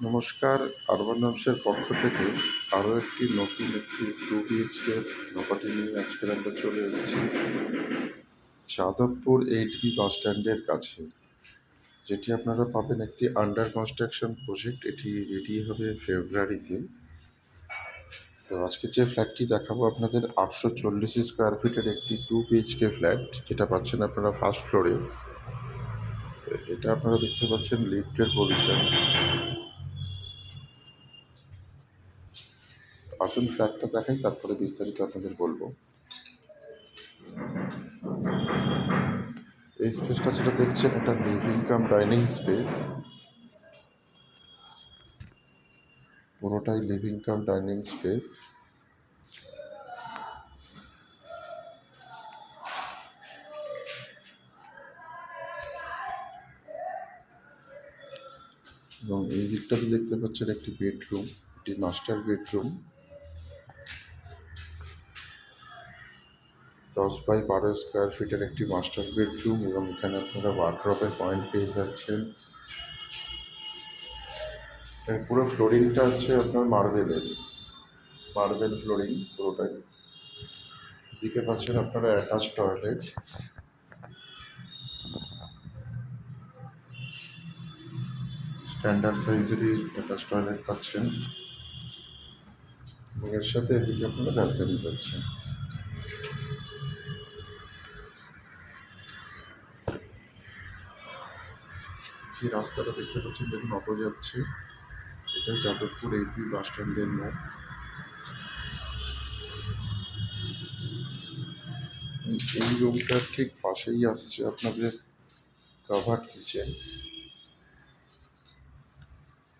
নমস্কার আরবান হাউসের পক্ষ থেকে আরও একটি নতুন একটি টু বিএইচকে প্রপার্টি নিয়ে আজকের আমরা চলে এসেছি যাদবপুর এইট বি বাস স্ট্যান্ডের কাছে, যেটি আপনারা পাবেন একটি আন্ডার কনস্ট্রাকশন প্রজেক্ট এটি রেডি হবে ফেব্রুয়ারিতে তো আজকে যে ফ্ল্যাটটি দেখাবো, আপনাদের আটশো চল্লিশ স্কোয়ার ফিটের একটি টু বিএইচকে ফ্ল্যাট যেটা পাচ্ছেন আপনারা ফার্স্ট ফ্লোরে এটা আপনারা দেখতে পাচ্ছেন লিফটের পজিশন আসুন ফ্ল্যাটটা দেখাই, তারপরে বিস্তারিত আপনাদের বলব। এই স্পেসটা যেটা দেখছেন, এটা লিভিং কাম ডাইনিং স্পেস। পুরোটাই লিভিং কাম ডাইনিং স্পেস। এবং এই দিকটাতে দেখতে পাচ্ছেন, একটি বেডরুম, একটি মাস্টার বেডরুম। দশ বাই বারো স্কোয়ার ফিটের একটি মাস্টার বেডরুম এবং এখানে আপনারা ওয়ার্ড্রপের পয়েন্ট পেয়ে যাচ্ছেন। পুরো ফ্লোরিংটা হচ্ছে আপনার মার্বেলের মার্বেল ফ্লোরিং পুরোটাই। এদিকে পাচ্ছেন আপনারা অ্যাটাচ টয়লেট স্ট্যান্ডার্ড সাইজেরই অ্যাটাচ টয়লেট পাচ্ছেন। এবং এর সাথে এদিকে আপনারা ব্যালকানি পাচ্ছেন। যে রাস্তাটা দেখতে পাচ্ছেন, দেখুন অটো যাচ্ছে। এটা যাদবপুর এইটবি বাস স্ট্যান্ডের মোড়। এই রুমটার ঠিক পাশেই আসছে আপনাদের কাভার্ড কিচেন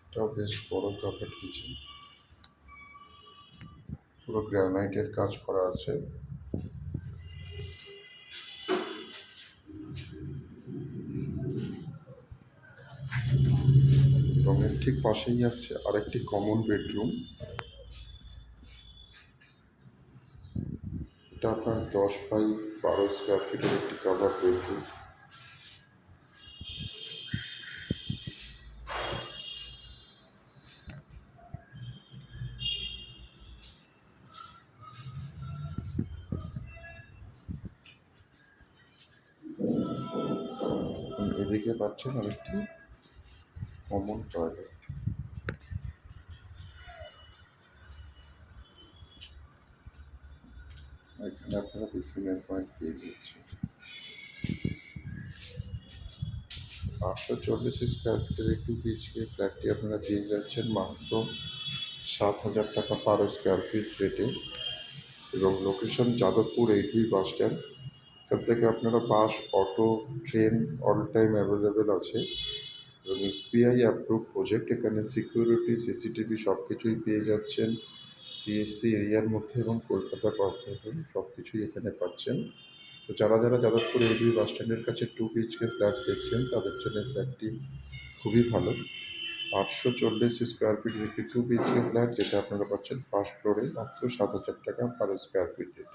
এটাও বেশ বড় কাভার্ড কিচেন পুরো গ্রানাইটের কাজ করা আছে। এবং এর ঠিক পাশেই আসছে আরেকটি কমন বেডরুম এটা আপনার দশ বাই বারো স্কোয়ার ফিটের একটি কাভার বেডরুম এদিকে পাচ্ছেন আরেকটি। কমন টয়লেট এখানে আপনারা বেসিনের পয়েন্ট পেয়ে যাচ্ছেন পাঁচশো চল্লিশ স্কোয়ার ফিটের টু বিএইচকে ফ্ল্যাটটি আপনারা পেয়ে যাচ্ছেন মাত্র সাত হাজার টাকা পার স্কোয়ার ফিট রেটে এবং location Jadavpur eight B bus stand এখান থেকে আপনারা bus auto train all time available আছে। এবং এসবিআই অ্যাপ্রুভ প্রজেক্ট এখানে সিকিউরিটি সিসিটিভি সব কিছুই পেয়ে যাচ্ছেন। সিএসসি এরিয়ার মধ্যে এবং কলকাতা কর্পোরেশন সব কিছুই এখানে পাচ্ছেন। তো যারা যারা যাদবপুর এলবি বাস স্ট্যান্ডের কাছে টু বিএইচকে ফ্ল্যাট দেখছেন, তাদের জন্য ফ্ল্যাটটি খুবই ভালো। আটশো চল্লিশ স্কোয়ার ফিট একটি টু বিএইচকে ফ্ল্যাট যেটা আপনারা পাচ্ছেন ফার্স্ট ফ্লোরে মাত্র সাত হাজার টাকা পার স্কোয়ার ফিট রেট